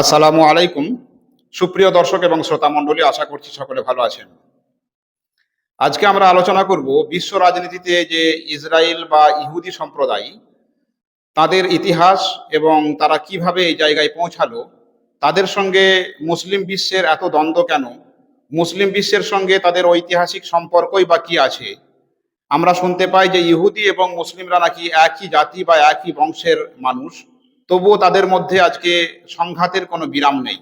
আসসালামু আলাইকুম। সুপ্রিয় দর্শক এবং শ্রোতা মণ্ডলী, আশা করছি সকলে ভালো আছেন। আজকে আমরা আলোচনা করব বিশ্ব রাজনীতিতে যে ইসরায়েল বা ইহুদি সম্প্রদায়, তাদের ইতিহাস এবং তারা কীভাবে এই জায়গায় পৌঁছালো, তাদের সঙ্গে মুসলিম বিশ্বের এত দ্বন্দ্ব কেন, মুসলিম বিশ্বের সঙ্গে তাদের ঐতিহাসিক সম্পর্কই বা কি আছে, আমরা শুনতে পাই যে ইহুদি এবং মুসলিমরা নাকি একই জাতি বা একই বংশের মানুষ। তবুও তাদের মধ্যে আজকে সংঘাতের কোনো বিরাম নেই।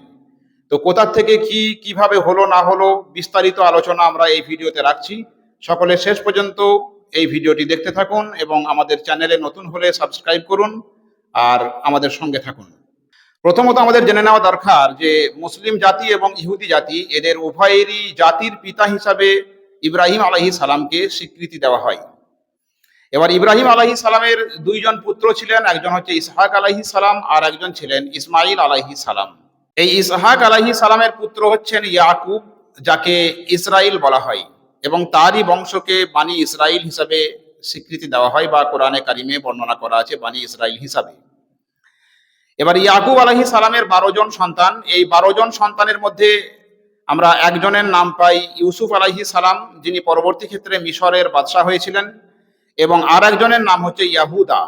তো কোথা থেকে কি, কীভাবে হলো, না হলো, বিস্তারিত আলোচনা আমরা এই ভিডিওতে রাখছি। সকলে শেষ পর্যন্ত এই ভিডিওটি দেখতে থাকুন এবং আমাদের চ্যানেলে নতুন হলে সাবস্ক্রাইব করুন আর আমাদের সঙ্গে থাকুন। প্রথমত আমাদের জেনে নেওয়া দরকার যে মুসলিম জাতি এবং ইহুদি জাতি, এদের উভয়েরই জাতির পিতা হিসাবে ইব্রাহিম আলাহি সালামকে স্বীকৃতি দেওয়া হয়। এবার ইব্রাহিম আলাহি সালামের দুইজন পুত্র ছিলেন, একজন হচ্ছে ইসহাক আলাহি সালাম আর একজন ছিলেন ইসমাইল আলাহি সালাম। এই ইসহাক আলাহি সালামের পুত্র হচ্ছেন ইয়াকুব, যাকে ইসরাইল বলা হয় এবং তারই বংশকে বানি ইসরাইল হিসাবে স্বীকৃতি দেওয়া হয় বা কোরআনে কারিমে বর্ণনা করা আছে বাণী ইসরাইল হিসাবে। এবার ইয়াকুব আলাহি সালামের বারো জন সন্তান, এই বারো জন সন্তানের মধ্যে আমরা একজনের নাম পাই ইউসুফ আলাহি সালাম, যিনি পরবর্তী ক্ষেত্রে মিশরের বাদশাহ হয়েছিলেন। এবং আর একজনের নাম হচ্ছে ইয়াহুদা।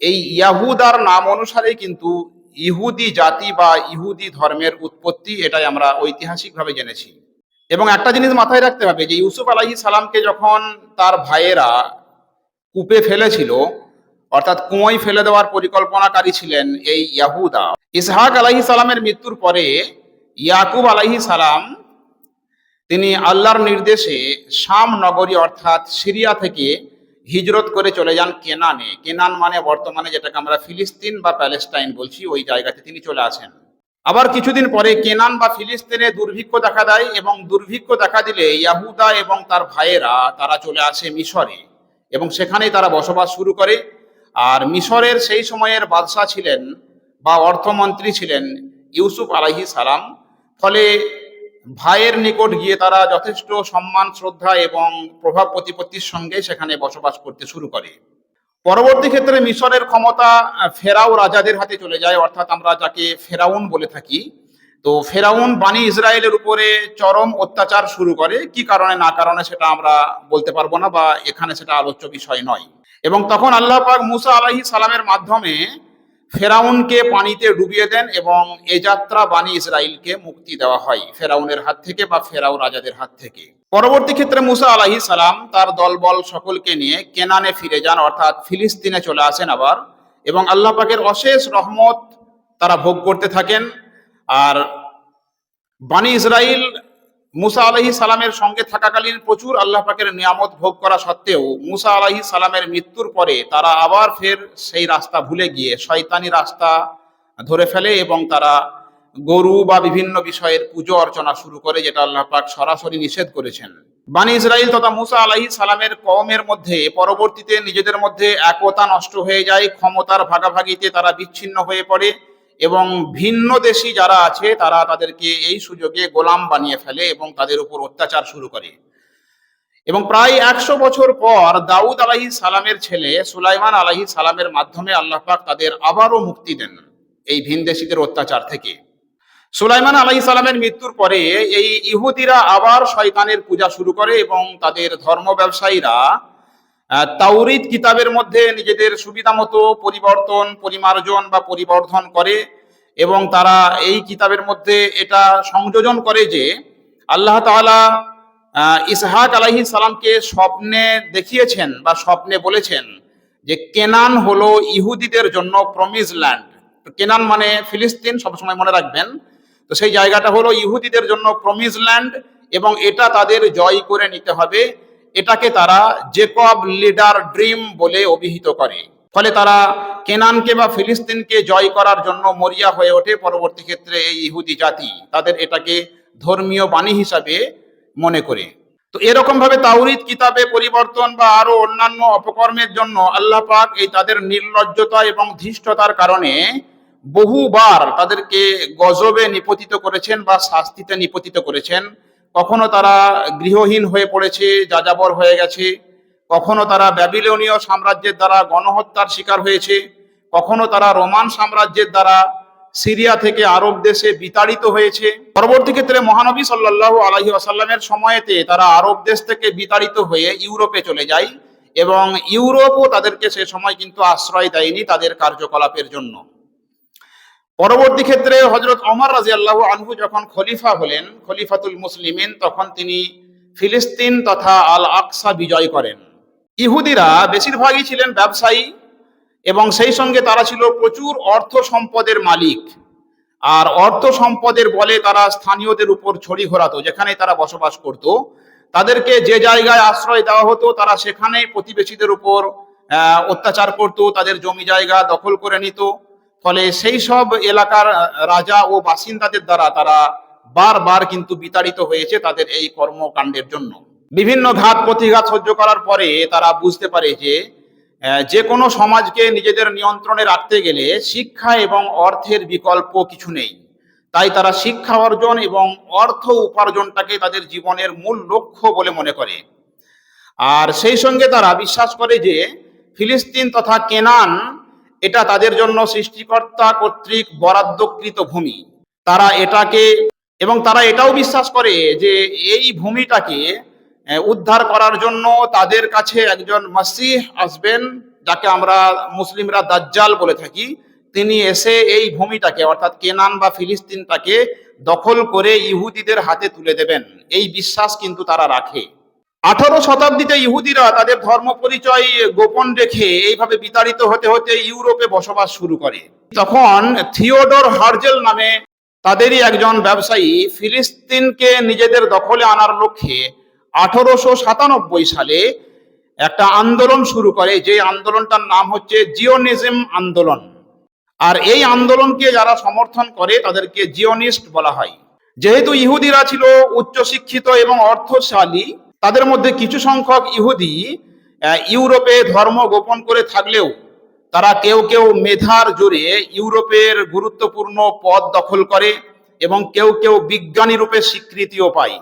এই ইয়াহুদার নাম অনুসারে কিন্তু ইহুদি জাতি বা ইহুদি ধর্মের উৎপত্তি এটাই আমরা ঐতিহাসিকভাবে জেনেছি। এবং একটা জিনিস মাথায় রাখতে হবে যে ইউসুফ আলাহি সালামকে যখন তার ভাইয়েরা কূপে ফেলেছিল, অর্থাৎ কুঁয়োয় ফেলে দেওয়ার পরিকল্পনাকারী ছিলেন এই ইয়াহুদা। ইসহাক আলাহি সালামের মৃত্যুর পরে ইয়াকুব আলাহি সালাম তিনি আল্লাহর নির্দেশে শাম নগরী অর্থাৎ সিরিয়া থেকে হিজরত করে চলে যান কেনানে। কেনান মানে বর্তমানে যেটাকে আমরা ফিলিস্তিন বা প্যালেস্টাইন বলছি, ওই জায়গাতে তিনি চলে আসেন। আবার কিছুদিন পরে কেনান বা ফিলিস্তিনে দুর্ভিক্ষ দেখা দেয় এবং দুর্ভিক্ষ দেখা দিলে ইয়াহুদা এবং তার ভাইয়েরা তারা চলে আসে মিশরে এবং সেখানেই তারা বসবাস শুরু করে। আর মিশরের সেই সময়ের বাদশাহ ছিলেন বা অর্থমন্ত্রী ছিলেন ইউসুফ আলাহি সালাম। ফলে ভাইয়ের নিকট গিয়ে তারা যথেষ্ট সম্মান, শ্রদ্ধা এবং প্রভাব প্রতিপত্তির সঙ্গে সেখানে বসবাস করতে শুরু করে। পরবর্তী ক্ষেত্রে মিশরের ক্ষমতা ফেরাও রাজাদের হাতে চলে যায়, অর্থাৎ আমরা যাকে ফেরাউন বলে থাকি। তো ফেরাউন বাণী ইসরায়েলের উপরে চরম অত্যাচার শুরু করে। কি কারণে? না কারণে সেটা আমরা বলতে পারব না বা এখানে সেটা আলোচ্য বিষয় নয়। এবং তখন আল্লাহ পাক মুসা আলাহি সালামের মাধ্যমে ফেরাউনকে পানিতে ডুবিয়ে দেন এবং এ যাত্রা বানি ইসরায়েলকে মুক্তি দেওয়া হয়, ফেরাউনের হাত থেকে বা ফেরাও রাজাদের হাত থেকে। পরবর্তী ক্ষেত্রে মুসা আলাহি সালাম তার দলবল সকলকে নিয়ে কেনানে ফিরে যান, অর্থাৎ ফিলিস্তিনে চলে আসেন আবার এবং আল্লাহ পাকের অশেষ রহমত তারা ভোগ করতে থাকেন। আর বানি ইসরাইল মুসা আলাহি সালামের সঙ্গে থাকাকালীন প্রচুর আল্লাহ পাকের নিয়ামত ভোগ করা সত্ত্বেও মুসা আলাহি সালামের মৃত্যুর পরে তারা আবার ফের সেই রাস্তা ভুলে গিয়ে শয়তানি রাস্তা ধরে ফেলে এবং তারা গরু বা বিভিন্ন বিষয়ের পুজো অর্চনা শুরু করে, যেটা আল্লাহ পাক সরাসরি নিষেধ করেছেন। বানি ইসরাইল তথা মুসা আলাহি সালামের কওমের মধ্যে পরবর্তীতে নিজেদের মধ্যে একতা নষ্ট হয়ে যায়, ক্ষমতার ভাগাভাগিতে তারা বিচ্ছিন্ন হয়ে পড়ে। এবং ভিন্ন দেশি যারা আছে, তারা তাদেরকে এই সুযোগে গোলাম বানিয়ে ফেলে এবং তাদের উপর অত্যাচার শুরু করে। এবং প্রায় একশো বছর পর দাউদ আলাহি সালামের ছেলে সুলাইমান আলাহি সালামের মাধ্যমে আল্লাহ পাক তাদের আবারও মুক্তি দেন এই ভিনদেশীদের অত্যাচার থেকে। সুলাইমান আলাহি সালামের মৃত্যুর পরে এই ইহুদিরা আবার শয়তানের পূজা শুরু করে এবং তাদের ধর্ম ব্যবসায়ীরা তাওরিদ কিতাবের মধ্যে নিজেদের সুবিধা মতো পরিবর্তন পরিমার্জন বা পরিবর্ধন করে এবং তারা এই কিতাবের মধ্যে এটা সংযোজন করে যে আল্লাহ আহ, ইসহাক আলাহি সালামকে স্বপ্নে দেখিয়েছেন বা স্বপ্নে বলেছেন যে কেনান হলো ইহুদিদের জন্য প্রমিজ ল্যান্ড কেনান মানে ফিলিস্তিন সবসময় মনে রাখবেন। তো সেই জায়গাটা হলো ইহুদিদের জন্য প্রমিজ ল্যান্ড এবং এটা তাদের জয় করে নিতে হবে। এটাকে তারা জেকব লিডার ড্রিম বলে অভিহিত করে। ফলে তারা কেনানকে বা ফিলিস্তিনকে জয় করার জন্য মরিয়া হয়ে ওঠে। পরবর্তী ক্ষেত্রে এই ইহুদি জাতি তাদের এটাকে ধর্মীয় বাণী হিসাবে মনে করে। তো এরকম ভাবে তাওরিদ কিতাবে পরিবর্তন বা আরও অন্যান্য অপকর্মের জন্য আল্লাহ পাক এই তাদের নির্লজ্জতা এবং ধৃষ্টতার কারণে বহুবার তাদেরকে গজবে নিপতিত করেছেন বা শাস্তিতে নিপতিত করেছেন। কখনো তারা গৃহহীন হয়ে পড়েছে, যাযাবর হয়ে গেছে, কখনো তারা ব্যাবিলনীয় সাম্রাজ্যের দ্বারা গণহত্যার শিকার হয়েছে, কখনো তারা রোমান সাম্রাজ্যের দ্বারা সিরিয়া থেকে আরব দেশে বিতাড়িত হয়েছে। পরবর্তী ক্ষেত্রে মহানবী সাল্লাল্লাহু আলাইহি আসাল্লামের সময়েতে তারা আরব দেশ থেকে বিতাড়িত হয়ে ইউরোপে চলে যায় এবং ইউরোপও তাদেরকে সে সময় কিন্তু আশ্রয় দেয়নি তাদের কার্যকলাপের জন্য। পরবর্তী ক্ষেত্রে হজরত অমর রাজি আল্লাহ আনহু যখন খলিফা হলেন, খলিফাতুল মুসলিমিন, তখন তিনি ফিলিস্তিন তথা আল আকসা বিজয় করেন। ইহুদিরা বেশিরভাগই ছিলেন ব্যবসায়ী এবং সেই সঙ্গে তারা ছিল প্রচুর অর্থ সম্পদের মালিক। আর অর্থ সম্পদের বলে তারা স্থানীয়দের উপর ছড়ি ঘোরাতো যেখানে তারা বসবাস করত। তাদেরকে যে জায়গায় আশ্রয় দেওয়া হতো, তারা সেখানেই প্রতিবেশীদের উপর অত্যাচার করত, তাদের জমি জায়গা দখল করে নিত। ফলে সেই সব এলাকার রাজা ও বাসিন্দাদের দ্বারা তারা বারবার কিন্তু বিতাড়িত হয়েছে তাদের এই কর্মকাণ্ডের জন্য। বিভিন্ন ঘাত প্রতিঘাত সহ্য করার পরে তারা বুঝতে পারে যে যে কোনো সমাজকে নিজেদের নিয়ন্ত্রণে রাখতে গেলে শিক্ষা এবং অর্থের বিকল্প কিছু নেই। তাই তারা শিক্ষা অর্জন এবং অর্থ উপার্জনটাকে তাদের জীবনের মূল লক্ষ্য বলে মনে করে। আর সেই সঙ্গে তারা বিশ্বাস করে যে, ফিলিস্তিন তথা কেনান এটা তাদের জন্য সৃষ্টিকর্তা কর্তৃক বরাদ্দকৃত ভূমি। তারা এটাকে এবং তারা এটাও বিশ্বাস করে যে এই ভূমিটাকে উদ্ধার করার জন্য তাদের কাছে একজন মাসিহ আসবেন, যাকে আমরা মুসলিমরা দাজ্জাল বলে থাকি। তিনি এসে এই ভূমিটাকে, অর্থাৎ কেনান বা ফিলিস্তিনটাকে দখল করে ইহুদিদের হাতে তুলে দেবেন। এই বিশ্বাস কিন্তু তারা রাখে। আঠারো শতাব্দীতে ইহুদিরা তাদের ধর্ম পরিচয় গোপন রেখে এইভাবে বিতাড়িত হতে হতে ইউরোপে বসবাস শুরু করে। তখন থিওডোর হার্জেল নামে তাদেরই একজন ব্যবসায়ী ফিলিস্তিনকে নিজেদের দখলে আনার লক্ষ্যে আঠারোশো সাতানব্বই সালে একটা আন্দোলন শুরু করে, যে আন্দোলনটার নাম হচ্ছে জিওনিজম আন্দোলন। আর এই আন্দোলনকে যারা সমর্থন করে তাদেরকে জিওনিস্ট বলা হয়। যেহেতু ইহুদিরা ছিল উচ্চশিক্ষিত এবং অর্থশালী তাদের মধ্যে কিছু সংখ্যক ইহুদি ইউরোপে ধর্ম গোপন করে থাকলেও তারা কেউ কেউ মেধার জোরে ইউরোপের গুরুত্বপূর্ণ পদ দখল করে এবং কেউ কেউ বিজ্ঞানী রূপে স্বীকৃতিও পায়।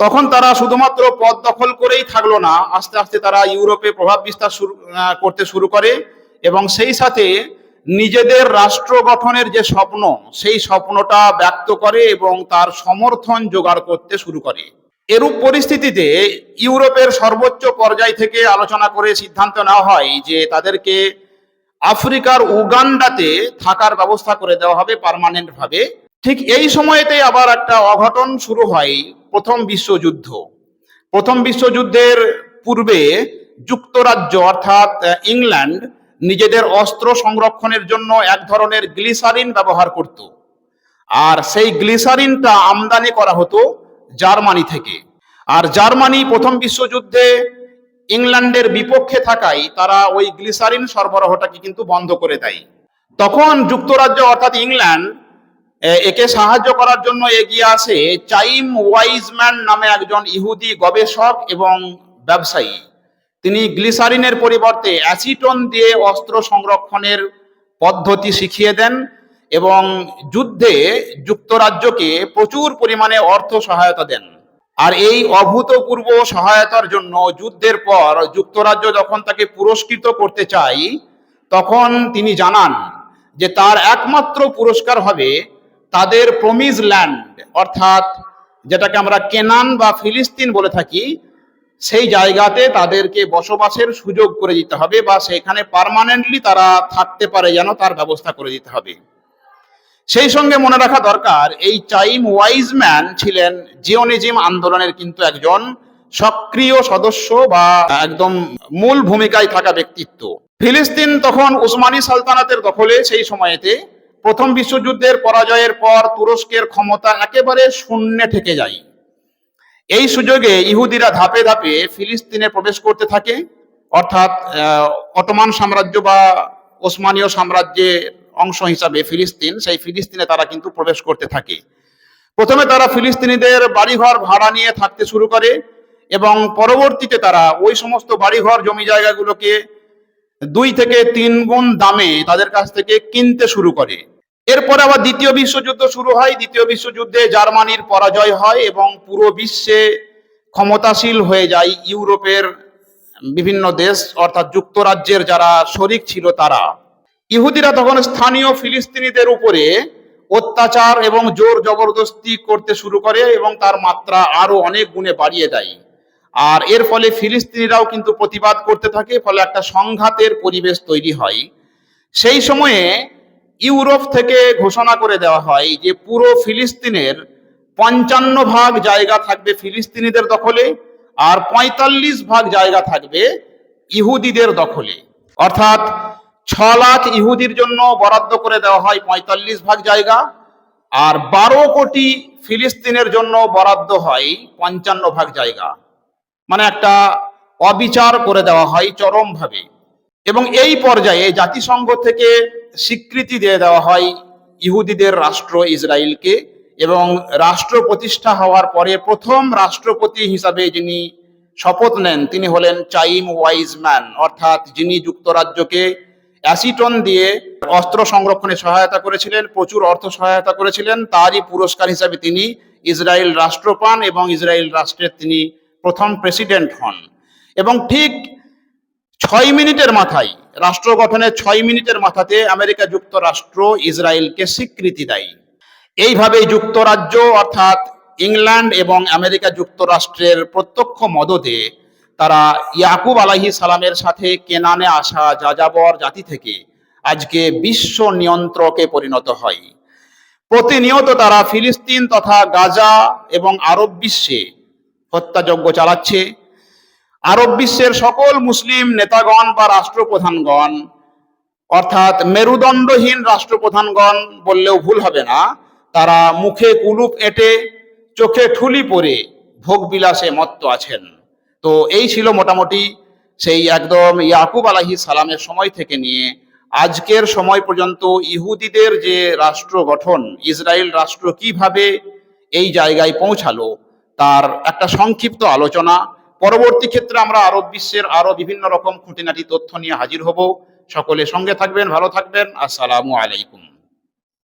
তখন তারা শুধুমাত্র পদ দখল করেই থাকল না, আস্তে আস্তে তারা ইউরোপে প্রভাব বিস্তার শুরু করতে শুরু করে এবং সেই সাথে নিজেদের রাষ্ট্র গঠনের যে স্বপ্ন, সেই স্বপ্নটা ব্যক্ত করে এবং তার সমর্থন জোগাড় করতে শুরু করে। এরূপ পরিস্থিতিতে ইউরোপের সর্বোচ্চ পর্যায় থেকে আলোচনা করে সিদ্ধান্ত নেওয়া হয় যে তাদেরকে আফ্রিকার উগান্ডাতে থাকার ব্যবস্থা করে দেওয়া হবে পার্মানেন্ট ভাবে ঠিক এই সময়তে আবার একটা অঘটন শুরু হয় প্রথম বিশ্বযুদ্ধ। প্রথম বিশ্বযুদ্ধের পূর্বে যুক্তরাজ্য অর্থাৎ ইংল্যান্ড নিজেদের অস্ত্র সংরক্ষণের জন্য এক ধরনের গ্লিসারিন ব্যবহার করত। আর সেই গ্লিসারিনটা আমদানি করা হতো জার্মানি থেকে। আর জার্মানি প্রথম বিশ্বযুদ্ধে ইংল্যান্ডের বিপক্ষে থাকায় তারা ওই গ্লিসারিন সরবরাহটাকে কিন্তু বন্ধ করে দেয়। তখন যুক্তরাজ্য অর্থাৎ ইংল্যান্ড একে সাহায্য করার জন্য এগিয়ে আসে চাইম ওয়াইজম্যান নামে একজন ইহুদি গবেষক এবং ব্যবসায়ী। তিনি গ্লিসারিনের পরিবর্তে অ্যাসিটন দিয়ে অস্ত্র সংরক্ষণের পদ্ধতি শিখিয়ে দেন এবং যুদ্ধে যুক্তরাজ্যকে প্রচুর পরিমাণে অর্থ সহায়তা দেন। আর এই অভূতপূর্ব সহায়তার জন্য যুদ্ধের পর যুক্তরাজ্য যখন তাকে পুরস্কৃত করতে চাই, তখন তিনি জানান যে তার একমাত্র পুরস্কার হবে তাদের প্রমিজ ল্যান্ড, অর্থাৎ যেটাকে আমরা কেনান বা ফিলিস্তিন বলে থাকি, সেই জায়গাতে তাদেরকে বসবাসের সুযোগ করে দিতে হবে বা সেখানে পার্মানেন্টলি তারা থাকতে পারে যেন তার ব্যবস্থা করে দিতে হবে। সেই সঙ্গে মনে রাখা দরকার, এই চাইম ওয়াইজম্যান ছিলেন জিওনিজিম আন্দোলনের কিন্তু একজন সক্রিয় সদস্য বা একদম মূল ভূমিকায় থাকা ব্যক্তিত্ব। ফিলিস্তিন তখন উসমানী সালতানাতের দখলে সেই সময়েতে প্রথম বিশ্বযুদ্ধের পরাজয়ের পর তুরস্কের ক্ষমতা একেবারে শূন্যে ঠেকে যায়। এই সুযোগে ইহুদিরা ধাপে ধাপে ফিলিস্তিনে প্রবেশ করতে থাকে, অর্থাৎ অটোমান সাম্রাজ্য বা ওসমানীয় সাম্রাজ্যের অংশ হিসাবে ফিলিস্তিন, সেই ফিলিস্তিনে তারা কিন্তু প্রবেশ করতে থাকে। প্রথমে তারা ফিলিস্তিনিদের বাড়িঘর, ভাড়া নিয়ে থাকতে শুরু করে এবং পরবর্তীতে তারা ওই সমস্ত বাড়িঘর, জমি জায়গাগুলোকে দুই থেকে তিন গুণ দামে তাদের কাছ থেকে কিনতে শুরু করে। এরপরে আবার দ্বিতীয় বিশ্বযুদ্ধ শুরু হয়। দ্বিতীয় বিশ্বযুদ্ধে জার্মানির পরাজয় হয় এবং পুরো বিশ্বে ক্ষমতাশীল হয়ে যায় ইউরোপের বিভিন্ন দেশ, অর্থাৎ যুক্তরাজ্যের যারা শরিক ছিল তারা। ইহুদিরা তখন স্থানীয় ফিলিস্তিনিদের উপরে অত্যাচার এবং জোর জবরদস্তি করতে শুরু করে এবং তার মাত্রা আরও অনেক গুণে বাড়িয়ে দেয়। আর এর ফলে ফিলিস্তিনিরাও কিন্তু প্রতিবাদ করতে থাকে, ফলে একটা সংঘাতের পরিবেশ তৈরি হয়। সেই সময়ে ইউরোপ থেকে ঘোষণা করে দেওয়া হয় যে পুরো ফিলিস্তিনের পঞ্চান্ন ভাগ জায়গা থাকবে ফিলিস্তিনিদের দখলে আর পঁয়তাল্লিশ ভাগ জায়গা থাকবে ইহুদিদের দখলে। অর্থাৎ ছ লাখ ইহুদির জন্য বরাদ্দ করে দেওয়া হয় পঁয়তাল্লিশ ভাগ জায়গা, আর বারো কোটি ফিলিস্তিনের জন্য বরাদ্দ হয় পঞ্চান্ন ভাগ জায়গা। মানে একটা অবিচার করে দেওয়া হয় চরমভাবে। এবং এই পর্যায়ে জাতিসংঘ থেকে স্বীকৃতি দিয়ে দেওয়া হয় ইহুদিদের রাষ্ট্র ইসরায়েলকে এবং রাষ্ট্র প্রতিষ্ঠা হওয়ার পরে প্রথম রাষ্ট্রপতি হিসাবে যিনি শপথ নেন, তিনি হলেন চাইম ওয়াইজম্যান, অর্থাৎ যিনি যুক্তরাজ্যকে অ্যাসিটন দিয়ে অস্ত্র সংরক্ষণে সহায়তা করেছিলেন, প্রচুর অর্থ সহায়তা করেছিলেন। তারই পুরস্কার হিসাবে তিনি ইসরায়েল রাষ্ট্র পান এবং ইসরায়েল রাষ্ট্রের তিনি প্রথম প্রেসিডেন্ট হন। এবং ঠিক ছয় মিনিটের মাথায়, রাষ্ট্র গঠনের ছয় মিনিটের মাথাতে আমেরিকা যুক্তরাষ্ট্র ইসরায়েলকে স্বীকৃতি দেয়। এইভাবে যুক্তরাজ্য অর্থাৎ ইংল্যান্ড এবং আমেরিকা যুক্তরাষ্ট্রের প্রত্যক্ষ মদদে তারা ইয়াকুব আলাহি সালামের সাথে কেনানে আসা যাযাবর জাতি থেকে আজকে বিশ্ব নিয়ন্ত্রকে পরিণত হয়। প্রতিনিয়ত তারা ফিলিস্তিন তথা গাজা এবং আরব বিশ্বে হত্যাযজ্ঞ চালাচ্ছে। আরব বিশ্বের সকল মুসলিম নেতাগণ বা রাষ্ট্রপ্রধানগণ, অর্থাৎ মেরুদণ্ডহীন রাষ্ট্রপ্রধানগণ বললেও ভুল হবে না, তারা মুখে কুলুপ এঁটে, চোখে ঠুলি পরে ভোগ বিলাসে মত্ত আছেন। তো এই ছিল মোটামুটি সেই একদম ইয়াকুব আলাহি সালামের সময় থেকে নিয়ে আজকের সময় পর্যন্ত ইহুদিদের যে রাষ্ট্র গঠন, ইসরায়েল রাষ্ট্র কীভাবে এই জায়গায় পৌঁছালো তার একটা সংক্ষিপ্ত আলোচনা। পরবর্তী ক্ষেত্রে আমরা আরব বিশ্বের আরও বিভিন্ন রকম খুঁটিনাটি তথ্য নিয়ে হাজির হব। সকলে সঙ্গে থাকবেন, ভালো থাকবেন। আসসালামু আলাইকুম।